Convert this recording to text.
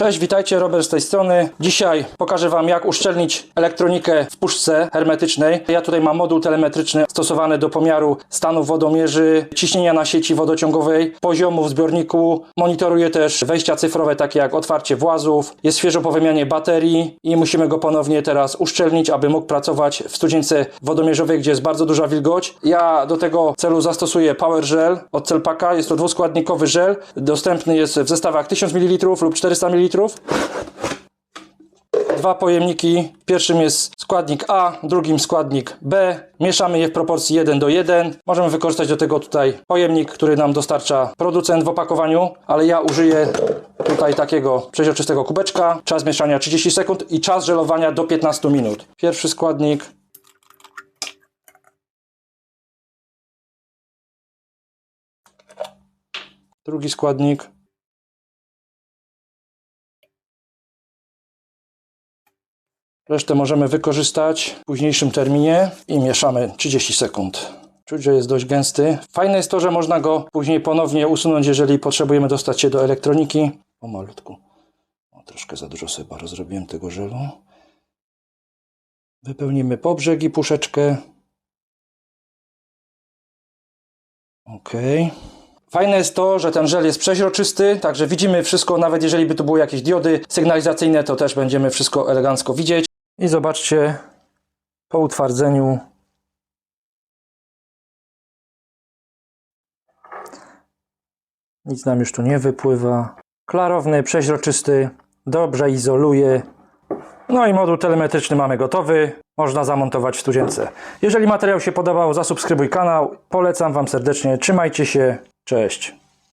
Cześć, witajcie, Robert z tej strony. Dzisiaj pokażę Wam jak uszczelnić elektronikę w puszce hermetycznej. Ja tutaj mam moduł telemetryczny stosowany do pomiaru stanu wodomierzy, ciśnienia na sieci wodociągowej, poziomu w zbiorniku. Monitoruję też wejścia cyfrowe takie jak otwarcie włazów. Jest świeżo po wymianie baterii i musimy go ponownie teraz uszczelnić, aby mógł pracować w studzience wodomierzowej, gdzie jest bardzo duża wilgoć. Ja do tego celu zastosuję Power Gel od Celpaka. Jest to dwuskładnikowy żel. Dostępny jest w zestawach 1000 ml lub 400 ml. Dwa pojemniki. Pierwszym jest składnik A, drugim składnik B. Mieszamy je w proporcji 1 do 1. Możemy wykorzystać do tego tutaj pojemnik, który nam dostarcza producent w opakowaniu, ale ja użyję tutaj takiego przeźroczystego kubeczka. Czas mieszania 30 sekund i czas żelowania do 15 minut. Pierwszy składnik. Drugi składnik. Resztę możemy wykorzystać w późniejszym terminie i mieszamy 30 sekund. Czuć, że jest dość gęsty. Fajne jest to, że można go później ponownie usunąć, jeżeli potrzebujemy dostać się do elektroniki. O malutku. O, troszkę za dużo sobie rozrobiłem tego żelu. Wypełnimy po brzegi puszeczkę. Ok. Fajne jest to, że ten żel jest przeźroczysty, także widzimy wszystko, nawet jeżeli by tu były jakieś diody sygnalizacyjne, to też będziemy wszystko elegancko widzieć. I zobaczcie, po utwardzeniu nic nam już tu nie wypływa. Klarowny, przeźroczysty, dobrze izoluje. No i moduł telemetryczny mamy gotowy. Można zamontować w studzience. Jeżeli materiał się podobał, zasubskrybuj kanał. Polecam Wam serdecznie. Trzymajcie się. Cześć.